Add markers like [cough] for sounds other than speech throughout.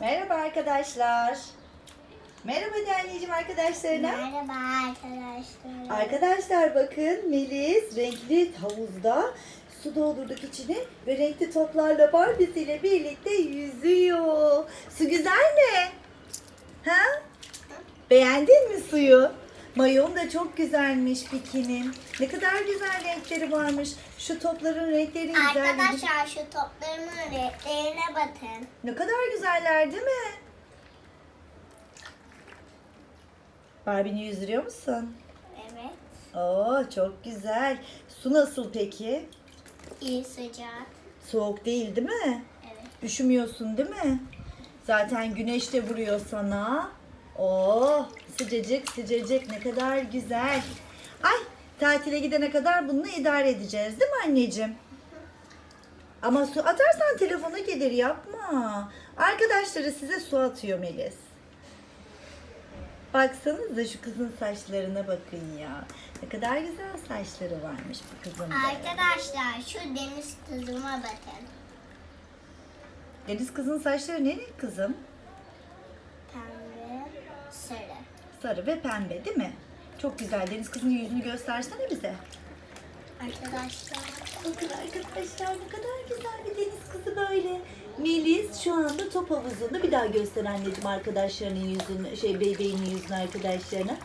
Merhaba arkadaşlar. Merhaba de anneciğim arkadaşlarına. Merhaba arkadaşlar. Arkadaşlar bakın Melis renkli havuzda su doldurduk içine ve renkli toplarla Barbie ile birlikte yüzüyor. Su güzel mi? Ha? Beğendin mi suyu? Mayon da çok güzelmiş bikinin. Ne kadar güzel renkleri varmış. Şu topların renkleri güzel. Arkadaşlar şu toplarımın renklerine bakın. Ne kadar güzeller değil mi? Barbie'ni yüzdürüyor musun? Evet. Oo çok güzel. Su nasıl peki? İyi sıcak. Soğuk değil değil mi? Evet. Üşümüyorsun değil mi? Zaten güneş de vuruyor sana. Oo sıcacık sıcacık ne kadar güzel. Ay tatile gidene kadar bununla idare edeceğiz değil mi anneciğim? Ama su atarsan telefona gelir yapma. Arkadaşları size su atıyor Melis. Baksanıza şu kızın saçlarına bakın ya. Ne kadar güzel saçları varmış bu kızın. Arkadaşlar şu deniz kızıma bakın. Deniz kızın saçları ne renk kızım? Sarı. Sarı ve pembe değil mi? Çok güzel. Deniz kızının yüzünü göstersene bize. Arkadaşlar. Bakın arkadaşlar ne kadar güzel bir deniz kızı böyle. Melis şu anda top havuzunda. Bir daha göster anneciğim arkadaşlarının yüzünü, şey bebeğinin yüzünü arkadaşlarına.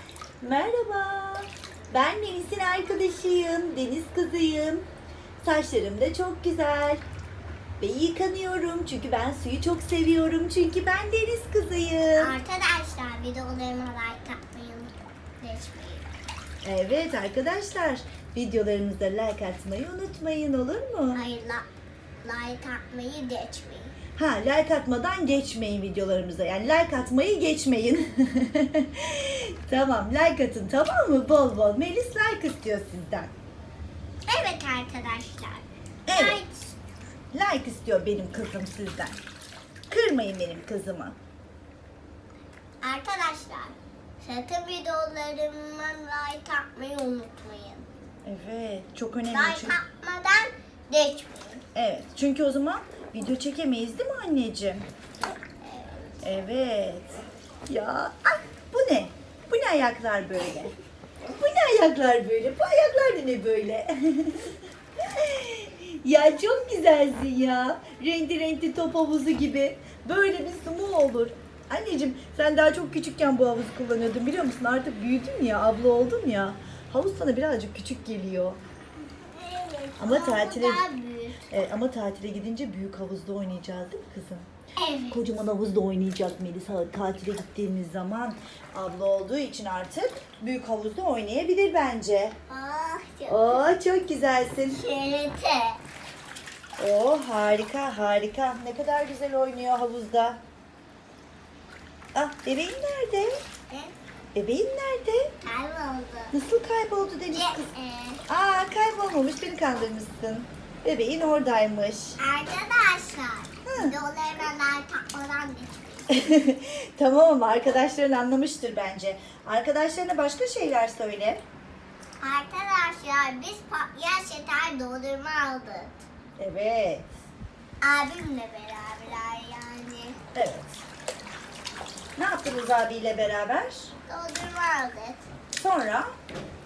Merhaba. Ben Melis'in arkadaşıyım. Deniz kızıyım. Saçlarım da çok güzel. Ve yıkanıyorum çünkü ben suyu çok seviyorum. Çünkü ben deniz kızıyım. Arkadaşlar videolarıma like atmayı unutmayın. Evet arkadaşlar videolarımıza like atmayı unutmayın olur mu? Hayır la, like atmayı geçmeyin. Ha like atmadan geçmeyin videolarımıza. Yani like atmayı geçmeyin. [laughs] tamam like atın tamam mı? Bol bol. Melis like istiyor sizden. Evet arkadaşlar. Evet. Like Like istiyor benim kızım sizden. Kırmayın benim kızımı. Arkadaşlar sakın videolarıma like atmayı unutmayın. Evet çok önemli. Like çünkü- atmadan geçmeyin. Evet çünkü o zaman video çekemeyiz değil mi anneciğim? Evet. Ya ay, bu ne? Bu ne ayaklar böyle? Bu ne ayaklar böyle? Bu ayaklar da ne böyle? [laughs] ya çok güzelsin ya. Renkli renkli top havuzu gibi. Böyle bir su mu olur? Anneciğim sen daha çok küçükken bu havuzu kullanıyordun biliyor musun? Artık büyüdün ya, abla oldun ya. Havuz sana birazcık küçük geliyor. Evet. Ama tatile-. Evet, ama tatile gidince büyük havuzda oynayacağız değil mi kızım? Evet. Kocaman havuzda oynayacak Melisa tatile gittiğimiz zaman. Abla olduğu için artık büyük havuzda oynayabilir bence. Ah çok Oo çok güzelsin. şerete. Oo harika harika. Ne kadar güzel oynuyor havuzda. Ah bebeğin nerede? Bebeğin nerede? Kayboldu. Nasıl kayboldu Deniz kız? e, Aa kaybolmamış beni kandırmışsın. Bebeğin oradaymış. Arkadaşlar Hı. videolarıma like atmadan tamam ama arkadaşların anlamıştır bence. Arkadaşlarına başka şeyler söyle. Arkadaşlar biz patlayan şeker dondurma aldık. Evet. Abimle beraber yani. Evet. Ne yaptınız abiyle beraber? Dondurma aldık. Sonra?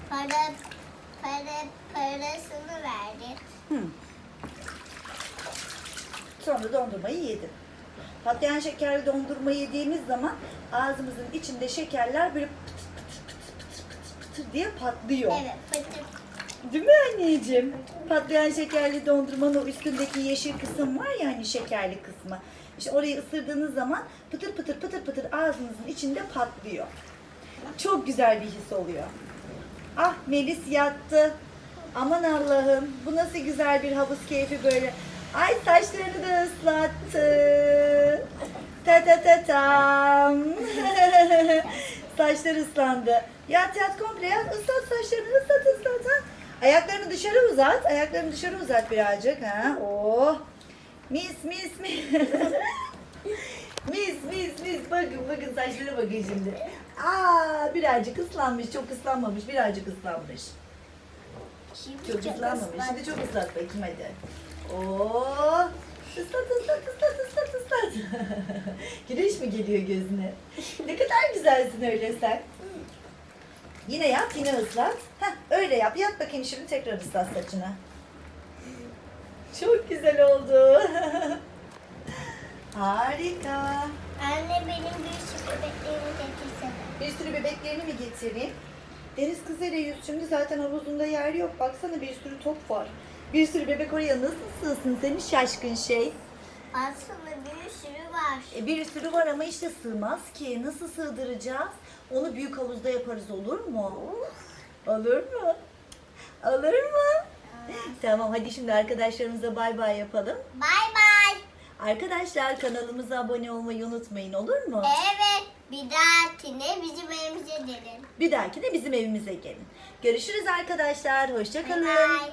Para, para, parasını verdik. Hı. Sonra dondurmayı yedin. Patlayan şekerli dondurma yediğimiz zaman ağzımızın içinde şekerler böyle pıtır pıtır pıtır pıtır pıtır pıtır diye patlıyor. Evet pıtır. Değil mi anneciğim? Patlayan şekerli dondurmanın o üstündeki yeşil kısım var ya hani şekerli kısmı. İşte orayı ısırdığınız zaman pıtır pıtır pıtır pıtır ağzınızın içinde patlıyor. Çok güzel bir his oluyor. Ah Melis yattı. Aman Allah'ım bu nasıl güzel bir havuz keyfi böyle. Ay saçlarını da ıslattı. Ta ta ta tam. [laughs] Saçları ıslandı. Yat yat komple yat. Islat saçlarını ıslat ıslat. Ha? Ayaklarını dışarı uzat. Ayaklarını dışarı uzat birazcık. Ha? Oh. Mis mis mis. [laughs] mis mis mis. Bakın bakın saçlara bakın şimdi. Aa birazcık ıslanmış. Çok ıslanmamış. Birazcık ıslanmış. Şimdi Çok ıslanmamış. ıslak. Şimdi çok ıslat bakayım hadi. Oo. Islat ıslat ıslat ıslat ıslat. [laughs] Güneş mi geliyor gözüne? Ne kadar güzelsin öyle sen. Yine yap, yine ıslat. Heh, öyle yap. Yat bakayım şimdi tekrar ıslat saçını. Çok güzel oldu. [laughs] Harika. Anne benim bir sürü bebeklerimi getirsene. Bir sürü bebeklerini mi getireyim? Deniz kızıyla yüz şimdi zaten havuzunda yer yok. Baksana bir sürü top var. Bir sürü bebek oraya nasıl sığsın senin şaşkın şey? Aslında bir sürü var. E, bir sürü var ama işte sığmaz ki. Nasıl sığdıracağız? Onu büyük havuzda yaparız olur mu? Olur mu? Olur mu? Tamam hadi şimdi arkadaşlarımıza bay bay yapalım. Bay bay. Arkadaşlar kanalımıza abone olmayı unutmayın olur mu? Evet. Bir dahakine bizim evimize gelin. Bir dahakine bizim evimize gelin. Görüşürüz arkadaşlar. Bay Hoşçakalın. bay.